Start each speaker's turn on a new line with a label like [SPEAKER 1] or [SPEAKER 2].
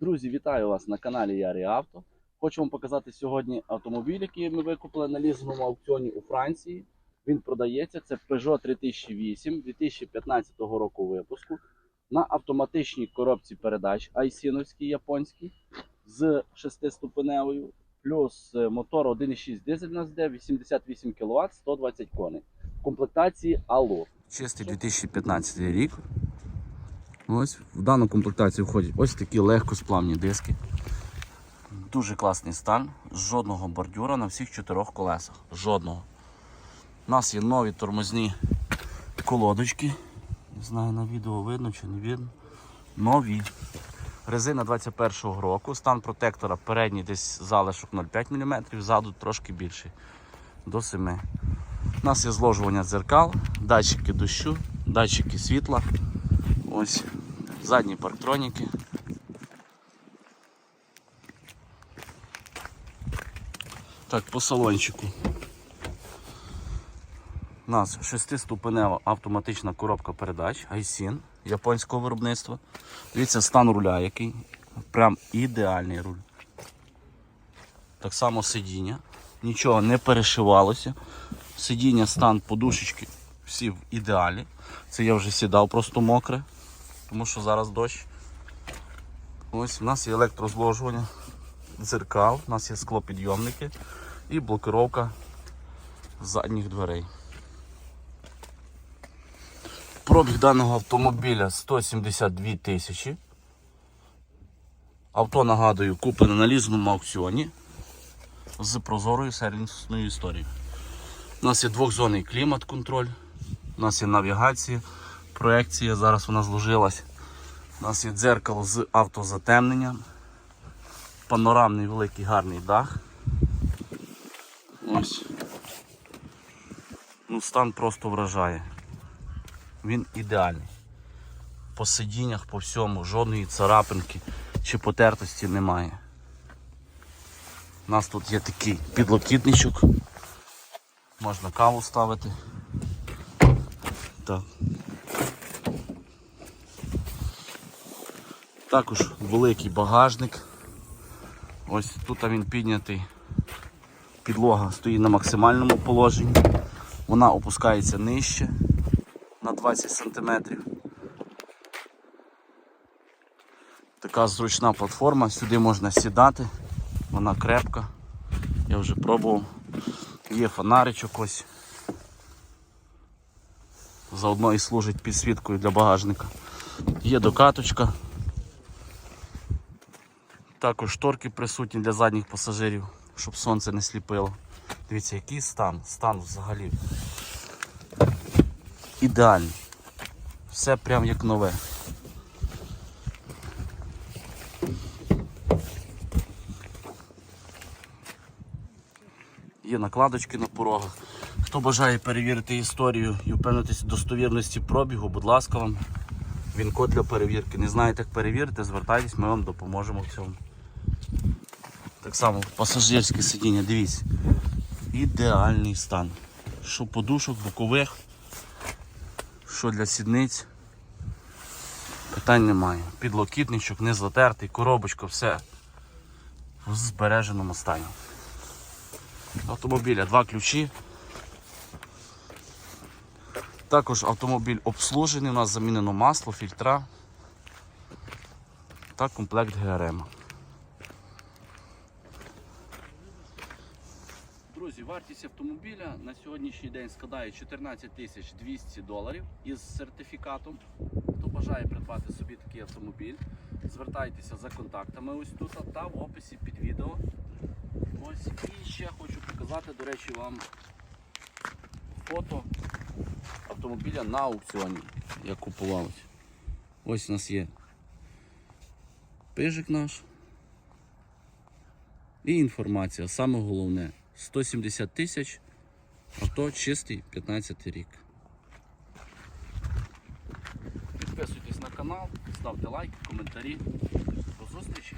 [SPEAKER 1] Друзі, вітаю вас на каналі Ярі Авто. Хочу вам показати сьогодні автомобіль, який ми викупили на лізовому аукціоні у Франції. Він продається. Це Peugeot 3008 2015 року випуску на автоматичній коробці передач айсіновській японській з 6-ступеневою, плюс е, мотор 1,6 дизель у нас йде, 88 кВт, 120 коней. В комплектації Алло. Чистий 2015 рік. Ось в дану комплектацію входять ось такі легкосплавні диски. Дуже класний стан. Жодного бордюра на всіх чотирьох колесах. Жодного. У нас є нові тормозні колодочки. Не знаю, на відео видно чи не видно. Нові. Резина 21-го року. Стан протектора передній десь залишок 0,5 мм, ззаду трошки більший. До 7 У нас є зложування дзеркал, датчики дощу, датчики світла. Ось задні парктроніки. Так, по салончику. У нас шестиступенева автоматична коробка передач Aisin японського виробництва. Дивіться, стан руля який. Прям ідеальний руль. Так само сидіння. Нічого не перешивалося. Сидіння, стан, подушечки всі в ідеалі. Це я вже сідав просто мокре, тому що зараз дощ. Ось у нас є електрозложування дзеркал, у нас є склопідйомники і блокировка задніх дверей. Пробіг даного автомобіля 172 тисячі. Авто, нагадую, куплене на лізному аукціоні з прозорою сервісною історією. У нас є двохзонний клімат-контроль, у нас є навігація, проекція, зараз вона зложилась. У нас є дзеркало з автозатемненням, панорамний великий гарний дах. Ось. Ну, стан просто вражає. Він ідеальний. По сидіннях, по всьому, жодної царапинки чи потертості немає. У нас тут є такий підлокітничок. Можна каву ставити. Так. Також великий багажник. Ось тут він піднятий. Підлога стоїть на максимальному положенні. Вона опускається нижче на 20 см. Така зручна платформа, сюди можна сідати, вона крепка. Я вже пробував. Є фонаричок ось. Заодно і служить підсвіткою для багажника. Є докаточка. Також шторки присутні для задніх пасажирів, щоб сонце не сліпило. Дивіться, який стан. Стан взагалі ідеальний. Все прям як нове. Є накладочки на порогах. Хто бажає перевірити історію і впевнитися в достовірності пробігу, будь ласка вам. Він код для перевірки. Не знаєте, як перевірити, звертайтесь, ми вам допоможемо в цьому. Так само пасажирське сидіння, дивіться. Ідеальний стан. Що подушок, бокових, що для сідниць. Питань немає. Підлокітничок, не затертий, коробочка, все в збереженому стані. Автомобіля два ключі. Також автомобіль обслужений, у нас замінено масло, фільтра та комплект ГРМ. Друзі, вартість автомобіля на сьогоднішній день складає 14 тисяч 200 доларів із сертифікатом. Хто бажає придбати собі такий автомобіль, звертайтеся за контактами ось тут та в описі під відео. Ось і ще хочу показати, до речі, вам фото автомобіля на аукціоні, як купувалось. Ось у нас є пижик наш. І інформація, саме головне, 170 тисяч, авто чистий 15 рік. Підписуйтесь на канал, ставте лайки, коментарі. До зустрічі!